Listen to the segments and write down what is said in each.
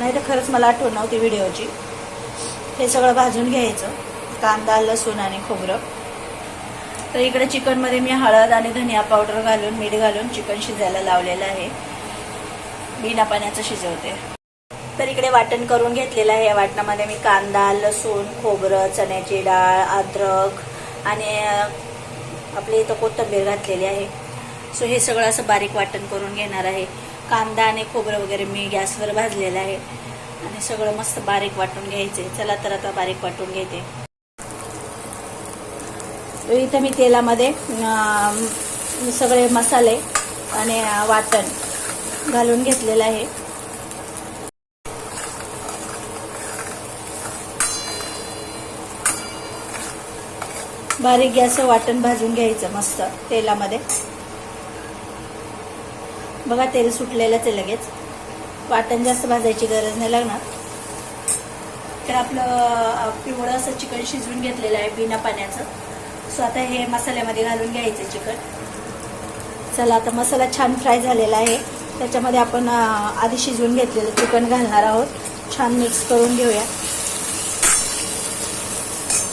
नाही तर खरंच मला आठवण नव्हती व्हिडिओची. हे सगळं भाजून घ्यायचं. कांदा लसूण आणि खोबरं. तर इकडे चिकनमध्ये मी हळद आणि धनिया पावडर घालून मीठ घालून चिकन शिजायला लावलेलं आहे. बिना पाण्याचं शिजवते. तर इकडे वाटण करून घेतलेलं आहे. या वाटणामध्ये मी कांदा लसूण खोबरं चण्याची डाळ अद्रक आणि आपली इथं कोथंबीर घातलेली आहे. सो हे सगळं असं बारीक वाटण करून घेणार आहे. कांदा आणि खोबरं वगैरे मी गॅसवर भाजलेलं आहे. आणि सगळं मस्त बारीक वाटून घ्यायचे. चला तर आता बारीक वाटून घेते. इथं मी तेलामध्ये सगळे मसाले आणि वाटण घालून घेतलेलं आहे. बारीक गॅस वाटण भाजून घ्यायचं मस्त तेलामध्ये. बघा तेल सुटलेलंच आहे लगेच. वाटण जास्त भाजायची गरज नाही लागणार. तर आपलं पिवळं असं चिकन शिजवून घेतलेलं आहे बिना पाण्याचं. सो आता हे मसाल्यामध्ये घालून घ्यायचं चिकन. चला आता मसाला छान फ्राय झालेला आहे. त्याच्यामध्ये आपण आधी शिजवून घेतलेलं चिकन घालणार आहोत. छान मिक्स करून घेऊया.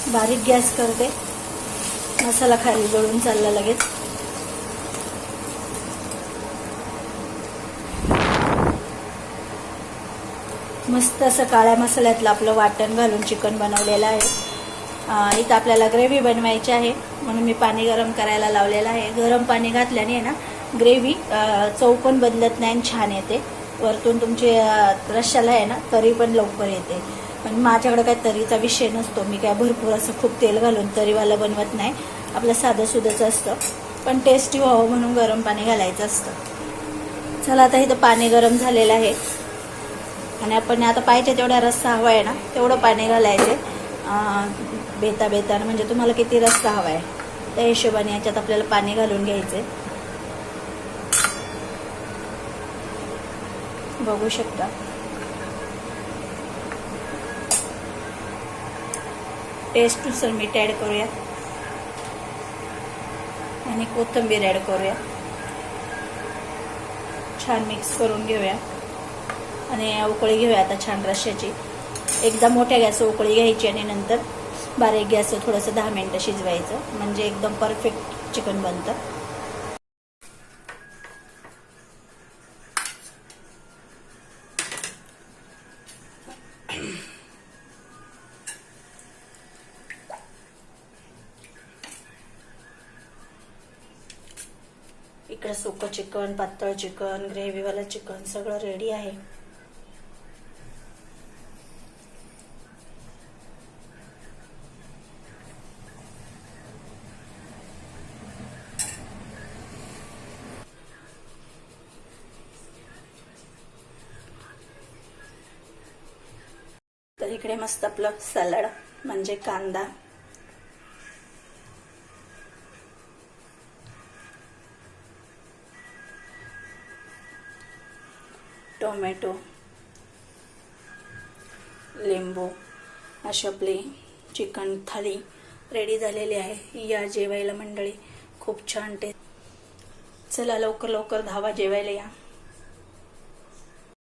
बारीक गॅस करते. मसाला खाली जळून चालला लगेच. मस्त असं काळ्या मसाल्यातलं आपलं वाटण घालून चिकन बनवलेलं आहे. इथं आपल्याला ग्रेव्ही बनवायची आहे. म्हणून मी पाणी गरम करायला लावलेलं आहे. गरम पाणी घातल्याने आहे ना ग्रेव्ही चव पण बदलत नाही आणि छान येते. वरतून तुमचे रश्याला आहे ना तरी पण लवकर येते. पण माझ्याकडे काय तरीचा विषय नसतो. मी काय भरपूर असं खूप तेल घालून तरीवालं बनवत नाही. आपलं साधं सुधंच असतं. पण टेस्टी व्हावं म्हणून गरम पाणी घालायचं असतं. चला आता इथं पाणी गरम झालेलं आहे. आणि आपण आता पाहिजे तेवढा रस्सा हवा आहे ना तेवढं पाणी घालायचे. बेता बेतानं म्हणजे तुम्हाला किती रस्सा हवा आहे त्या हिशोबाने याच्यात आपल्याला पाणी घालून घ्यायचे. बघू शकता. टेस्टनुसार मीठ ॲड करूया आणि कोथिंबीर ॲड करूया छान मिक्स करून घेऊया आणि उकळी घेऊया आता छान रश्याची एकदा मोठ्या गॅस उकळी घ्यायची आणि नंतर बारीक गॅस थोडंसं दहा मिनटं शिजवायचं. म्हणजे एकदम परफेक्ट चिकन बनतं. इकडे सुकं चिकन पातळ चिकन ग्रेव्हीवाला चिकन सगळं रेडी आहे. तर इकडे मस्त आपलं सॅलड म्हणजे कांदा. टोमॅटो. लिंबू. अशी आपली चिकन थाळी रेडी झालेली आहे. या जेवायला मंडळी खूप छान टेस्ट चला लवकर लवकर धावा जेवायला या.